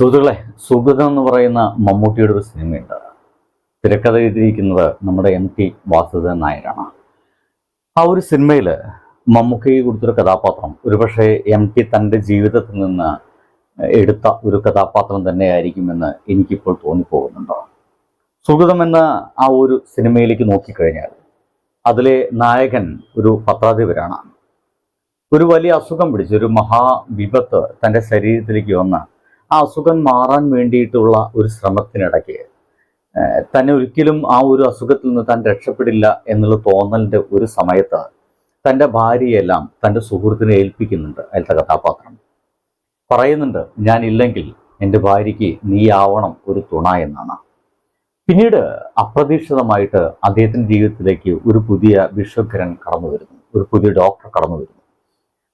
സുഹൃത്തുക്കളെ സുഗതം എന്ന് പറയുന്ന മമ്മൂട്ടിയുടെ ഒരു സിനിമയുണ്ട്. തിരക്കഥ എഴുതിയിരിക്കുന്നത് നമ്മുടെ എം ടി വാസുദേവൻ നായരാണ്. ആ ഒരു സിനിമയിൽ മമ്മൂക്കയ്ക്ക് കൊടുത്തൊരു കഥാപാത്രം ഒരുപക്ഷെ എം ടി തന്റെ ജീവിതത്തിൽ നിന്ന് എടുത്ത ഒരു കഥാപാത്രം തന്നെയായിരിക്കുമെന്ന് എനിക്കിപ്പോൾ തോന്നിപ്പോകുന്നുണ്ട്? സുഗതം എന്ന ആ ഒരു സിനിമയിലേക്ക് നോക്കിക്കഴിഞ്ഞാൽ അതിലെ നായകൻ ഒരു പത്രാധിപരാണ്. ഒരു വലിയ അസുഖം പിടിച്ച് ഒരു മഹാവിപത്ത് തന്റെ ശരീരത്തിലേക്ക് വന്ന് ആ അസുഖം മാറാൻ വേണ്ടിയിട്ടുള്ള ഒരു ശ്രമത്തിനിടയ്ക്ക് തന്നെ ഒരിക്കലും ആ ഒരു അസുഖത്തിൽ നിന്ന് താൻ രക്ഷപ്പെടില്ല എന്നുള്ള തോന്നലിന്റെ ഒരു സമയത്ത് തന്റെ ഭാര്യയെല്ലാം തന്റെ സുഹൃത്തിനെ ഏൽപ്പിക്കുന്നുണ്ട് അതിലത്തെ കഥാപാത്രം. പറയുന്നുണ്ട് ഞാൻ ഇല്ലെങ്കിൽ എന്റെ ഭാര്യയ്ക്ക് നീയാവണം ഒരു തുണ എന്നാണ്. പിന്നീട് അപ്രതീക്ഷിതമായിട്ട് അദ്ദേഹത്തിന്റെ ജീവിതത്തിലേക്ക് ഒരു പുതിയ വിശ്വഗ്രൻ കടന്നു വരുന്നു ഒരു പുതിയ ഡോക്ടർ കടന്നു വരുന്നു.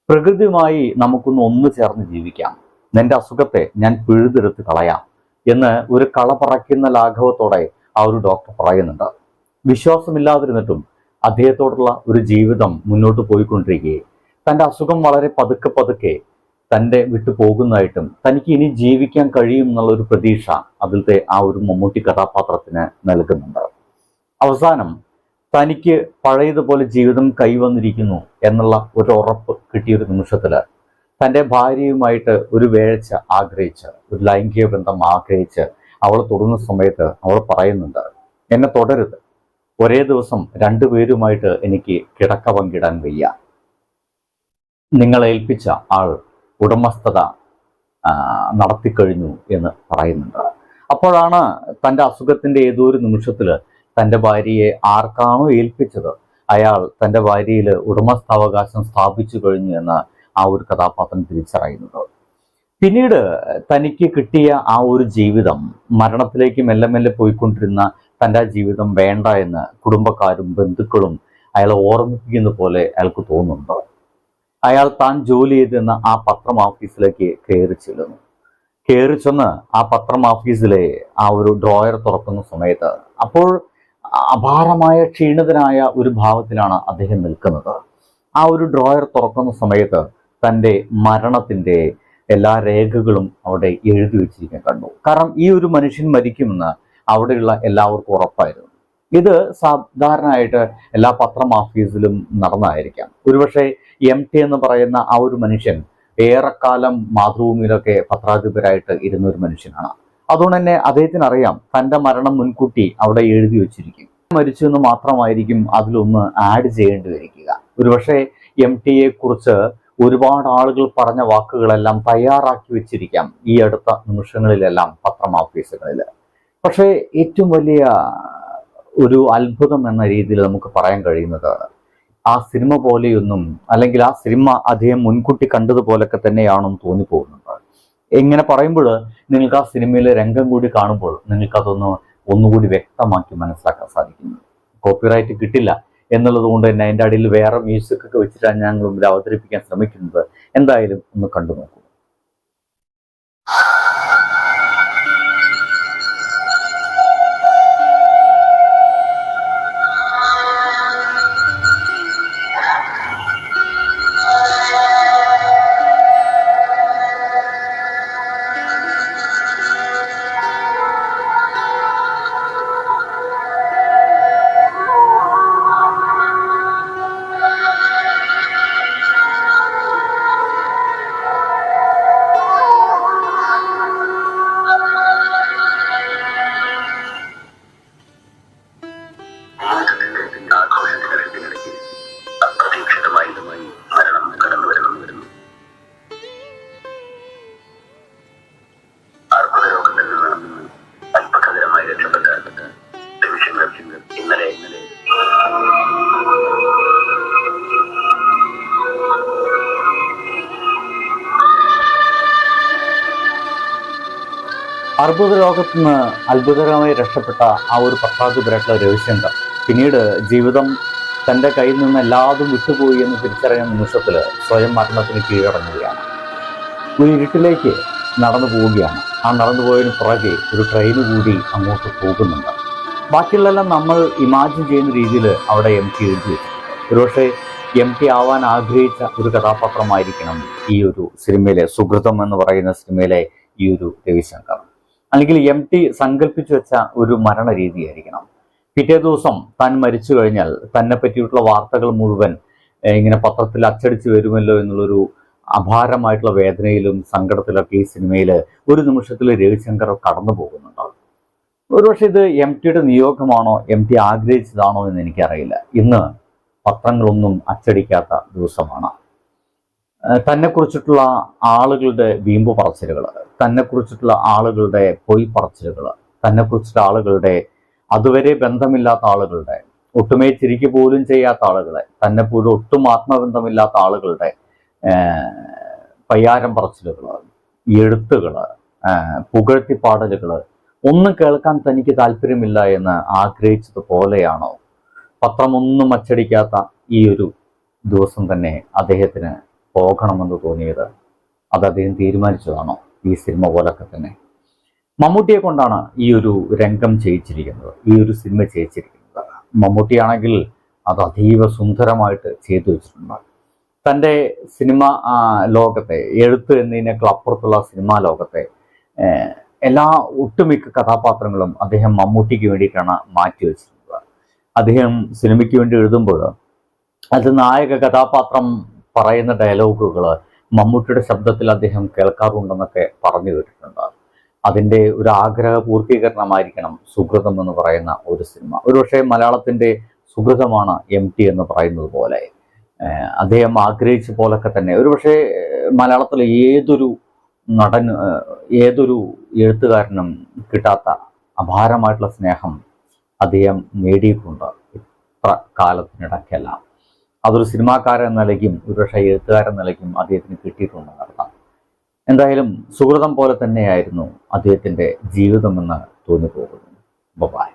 പ്രകൃതിയുമായി നമുക്കൊന്ന് ഒന്നു ചേർന്ന് ജീവിക്കാം. നിന്റെ അസുഖത്തെ ഞാൻ പിഴുതെടുത്ത് കളയാം എന്ന് ഒരു കള പറയ്ക്കുന്ന ലാഘവത്തോടെ ആ ഒരു ഡോക്ടർ പറയുന്നുണ്ട്. വിശ്വാസമില്ലാതിരുന്നിട്ടും അദ്ദേഹത്തോടുള്ള ഒരു ജീവിതം മുന്നോട്ട് പോയിക്കൊണ്ടിരിക്കുകയും. തന്റെ അസുഖം വളരെ പതുക്കെ പതുക്കെ തന്റെ വിട്ടു പോകുന്നതായിട്ടും തനിക്ക് ഇനി ജീവിക്കാൻ കഴിയും എന്നുള്ള ഒരു പ്രതീക്ഷ അതിലത്തെ ആ ഒരു മമ്മൂട്ടി കഥാപാത്രത്തിന് നൽകുന്നുണ്ട്. അവസാനം തനിക്ക് പഴയതുപോലെ ജീവിതം കൈവന്നിരിക്കുന്നു എന്നുള്ള ഒരു ഉറപ്പ് കിട്ടിയൊരു നിമിഷത്തിൽ തന്റെ ഭാര്യയുമായിട്ട് ഒരു വേഴ്ച ആഗ്രഹിച്ച് ഒരു ലൈംഗിക ബന്ധം ആഗ്രഹിച്ച് അവൾ തൊടുന്ന സമയത്ത് അവൾ പറയുന്നുണ്ട് എന്നെ തുടരുത്. ഒരേ ദിവസം രണ്ടുപേരുമായിട്ട് എനിക്ക് കിടക്ക പങ്കിടാൻ വയ്യ. നിങ്ങളെ ഏൽപ്പിച്ച ആൾ ഉടമസ്ഥത നടത്തിക്കഴിഞ്ഞു എന്ന് പറയുന്നുണ്ട്. അപ്പോഴാണ് തന്റെ അസുഖത്തിന്റെ ഏതോ ഒരു നിമിഷത്തിൽ തന്റെ ഭാര്യയെ ആർക്കാണോ ഏൽപ്പിച്ചത്? അയാൾ തന്റെ ഭാര്യയിൽ ഉടമസ്ഥാവകാശം സ്ഥാപിച്ചു കഴിഞ്ഞു എന്ന് ആ ഒരു കഥാപാത്രം തിരിച്ചറിയുന്നത്. പിന്നീട് തനിക്ക് കിട്ടിയ ആ ഒരു ജീവിതം മരണത്തിലേക്ക് മെല്ലെ മെല്ലെ പോയിക്കൊണ്ടിരുന്ന തന്റെ ജീവിതം വേണ്ട എന്ന് കുടുംബക്കാരും ബന്ധുക്കളും അയാളെ ഓർമ്മിപ്പിക്കുന്ന പോലെ അയാൾക്ക് തോന്നുന്നുണ്ട്. അയാൾ താൻ ജോലി ചെയ്തിരുന്ന ആ പത്രം ഓഫീസിലേക്ക് കയറി ചെല്ലുന്നു. കയറി ചെന്ന് ആ പത്രം ഓഫീസിലെ ആ ഒരു ഡ്രോയർ തുറക്കുന്ന സമയത്ത് അപ്പോൾ അപാരമായ ക്ഷീണിതനായ ഒരു ഭാവത്തിലാണ് അദ്ദേഹം നിൽക്കുന്നത്. ആ ഒരു ഡ്രോയർ തുറക്കുന്ന സമയത്ത് തന്റെ മരണത്തിന്റെ എല്ലാ രേഖകളും അവിടെ എഴുതി വെച്ചിരിക്കാൻ കണ്ടു. കാരണം ഈ ഒരു മനുഷ്യൻ മരിക്കുമെന്ന് അവിടെയുള്ള എല്ലാവർക്കും ഉറപ്പായിരുന്നു. ഇത് സാധാരണയായിട്ട് എല്ലാ പത്രം ഓഫീസിലും നടന്നായിരിക്കാം. ഒരുപക്ഷെ എം ടി എന്ന് പറയുന്ന ആ ഒരു മനുഷ്യൻ ഏറെക്കാലം മാതൃഭൂമിയിലൊക്കെ പത്രാധിപരായിട്ട് ഇരുന്ന ഒരു മനുഷ്യനാണ്. അതുകൊണ്ട് തന്നെ അദ്ദേഹത്തിന് അറിയാം തന്റെ മരണം മുൻകൂട്ടി അവിടെ എഴുതി വെച്ചിരിക്കും. മരിച്ചു എന്ന് മാത്രമായിരിക്കും അതിലൊന്ന് ആഡ് ചെയ്യേണ്ടി വരിക. ഒരുപക്ഷെ എം ടിയെ കുറിച്ച് ഒരുപാട് ആളുകൾ പറഞ്ഞ വാക്കുകളെല്ലാം തയ്യാറാക്കി വെച്ചിരിക്കാം ഈ അടുത്ത നിമിഷങ്ങളിലെല്ലാം പത്രം ഓഫീസുകളിൽ പക്ഷേ ഏറ്റവും വലിയ ഒരു അത്ഭുതം എന്ന രീതിയിൽ നമുക്ക് പറയാൻ കഴിയുന്നത് ആ സിനിമ പോലെയൊന്നും അല്ലെങ്കിൽ ആ സിനിമ അദ്ദേഹം മുൻകൂട്ടി കണ്ടതുപോലൊക്കെ തന്നെയാണെന്ന് തോന്നിപ്പോകുന്നുണ്ട്. എങ്ങനെ പറയുമ്പോൾ നിങ്ങൾക്ക് ആ സിനിമയിലെ രംഗം കൂടി കാണുമ്പോൾ നിങ്ങൾക്കതൊന്ന് ഒന്നുകൂടി വ്യക്തമാക്കി മനസ്സിലാക്കാൻ സാധിക്കുന്നു. കോപ്പിറൈറ്റ് കിട്ടില്ല. എന്നുള്ളത് കൊണ്ട് തന്നെ അതിന്റെ അടിയിൽ വേറെ മ്യൂസിക് ഒക്കെ വെച്ചിട്ടാണ് ഞങ്ങൾ അവതരിപ്പിക്കാൻ ശ്രമിക്കുന്നത്. എന്തായാലും ഒന്ന് കണ്ടു നോക്കൂ അർബുദ ലോകത്ത് നിന്ന് അത്ഭുതകരമായി രക്ഷപ്പെട്ട ആ ഒരു പത്രാധിപരായിട്ടുള്ള രവിശങ്കർ പിന്നീട് ജീവിതം തന്റെ കയ്യിൽ നിന്ന് എല്ലാതും വിട്ടുപോയി എന്ന് തിരിച്ചറിയുന്ന നിമിഷത്തിൽ സ്വയം മരണത്തിന് കീഴടങ്ങുകയാണ്. ഒരു ഇരുട്ടിലേക്ക് നടന്നു പോവുകയാണ്. ആ നടന്നു പോയതിന് പുറകെ ഒരു ട്രെയിൻ കൂടി അങ്ങോട്ട് പോകുന്നുണ്ട്. ബാക്കിയുള്ളതെല്ലാം നമ്മൾ ഇമാജിൻ ചെയ്യുന്ന രീതിയിൽ അവിടെ എം ടി എഴുതി ഒരുപക്ഷെ എം ടി ആവാൻ ആഗ്രഹിച്ച ഒരു കഥാപാത്രമായിരിക്കണം ഈ ഒരു സിനിമയിലെ സുഹൃതം എന്ന് പറയുന്ന സിനിമയിലെ ഈ ഒരു രവിശങ്കർ അല്ലെങ്കിൽ എം ടി സങ്കല്പിച്ചു വെച്ച ഒരു മരണ രീതിയായിരിക്കണം പിറ്റേ ദിവസം താൻ മരിച്ചു കഴിഞ്ഞാൽ തന്നെ പറ്റിയിട്ടുള്ള വാർത്തകൾ മുഴുവൻ ഇങ്ങനെ പത്രത്തിൽ അച്ചടിച്ചു വരുമല്ലോ എന്നുള്ളൊരു അപാരമായിട്ടുള്ള വേദനയിലും സങ്കടത്തിലൊക്കെ ഈ സിനിമയിൽ ഒരു നിമിഷത്തിൽ രവിശങ്കർ കടന്നു പോകുന്നുണ്ട്? ഒരുപക്ഷെ ഇത് എം ടിയുടെ നിയോഗമാണോ എം ടി ആഗ്രഹിച്ചതാണോ എന്ന് എനിക്കറിയില്ല. ഇന്ന് പത്രങ്ങളൊന്നും അച്ചടിക്കാത്ത ദിവസമാണ്. തന്നെക്കുറിച്ചിട്ടുള്ള ആളുകളുടെ വീമ്പ് പറച്ചിലുകൾ തന്നെക്കുറിച്ചിട്ടുള്ള ആളുകളുടെ പൊയ് പറച്ചിലുകൾ തന്നെക്കുറിച്ചിട്ടുള്ള ആളുകളുടെ അതുവരെ ബന്ധമില്ലാത്ത ആളുകളുടെ ഒട്ടുമേ ചിരിക്ക് പോലും ചെയ്യാത്ത ആളുകളെ തന്നെ പോലും ഒട്ടും ആത്മബന്ധമില്ലാത്ത ആളുകളുടെ പയ്യാരം പറച്ചിലുകൾ എഴുത്തുകൾ പുകഴ്ത്തിപ്പാടലുകൾ ഒന്നും കേൾക്കാൻ തനിക്ക് താല്പര്യമില്ല എന്ന് ആഗ്രഹിച്ചതുപോലെയാണോ പത്രമൊന്നും അച്ചടിക്കാത്ത ഈ ഒരു ദിവസം തന്നെ അദ്ദേഹത്തിന് പോകണമെന്ന് തോന്നിയത് അത് അദ്ദേഹം തീരുമാനിച്ചതാണോ? ഈ സിനിമ പോലൊക്കെ തന്നെ. മമ്മൂട്ടിയെ കൊണ്ടാണ് ഈ ഒരു രംഗം ചെയ്യിച്ചിരിക്കുന്നത് ഈ ഒരു സിനിമ ചെയ്യിച്ചിരിക്കുന്നത്. മമ്മൂട്ടിയാണെങ്കിൽ അത് അതീവ സുന്ദരമായിട്ട് ചെയ്തു വെച്ചിട്ടുണ്ട്. തന്റെ സിനിമ ലോകത്തെ എഴുത്ത് എന്നതിനേക്കാൾ അപ്പുറത്തുള്ള സിനിമാ ലോകത്തെ എല്ലാ ഒട്ടുമിക്ക കഥാപാത്രങ്ങളും അദ്ദേഹം മമ്മൂട്ടിക്ക് വേണ്ടിയിട്ടാണ് മാറ്റി വെച്ചിട്ടുള്ളത് അദ്ദേഹം സിനിമയ്ക്ക് വേണ്ടി എഴുതുമ്പോൾ അത് നായക കഥാപാത്രം പറയുന്ന ഡയലോഗുകൾ മമ്മൂട്ടിയുടെ ശബ്ദത്തിൽ അദ്ദേഹം കേൾക്കാറുണ്ടെന്നൊക്കെ പറഞ്ഞു കേട്ടിട്ടുണ്ട്. അതിന്റെ ഒരു ആഗ്രഹ പൂർത്തീകരണമായിരിക്കണം സുഹൃതം എന്ന് പറയുന്ന ഒരു സിനിമ. ഒരുപക്ഷെ മലയാളത്തിന്റെ സുഹൃതമാണ് എം ടി എന്ന് പറയുന്നത് പോലെ. അദ്ദേഹം ആഗ്രഹിച്ച പോലൊക്കെ തന്നെ. ഒരുപക്ഷെ മലയാളത്തിലെ ഏതൊരു നടൻ ഏതൊരു എഴുത്തുകാരനും കിട്ടാത്ത അപാരമായിട്ടുള്ള സ്നേഹം അദ്ദേഹം നേടിയിട്ടുണ്ട് ഇത്ര കാലത്തിനിടയ്ക്കെല്ലാം. അതൊരു സിനിമാക്കാരൻ എന്ന നിലയ്ക്കും ഒരുപക്ഷെ എഴുത്തുകാരൻ നിലയ്ക്കും അദ്ദേഹത്തിന് കിട്ടിയിട്ടുണ്ടെന്ന് നടത്താം എന്തായാലും സുഹൃതം പോലെ തന്നെയായിരുന്നു അദ്ദേഹത്തിന്റെ ജീവിതമെന്ന് തോന്നിപ്പോകുന്നു. ബൈ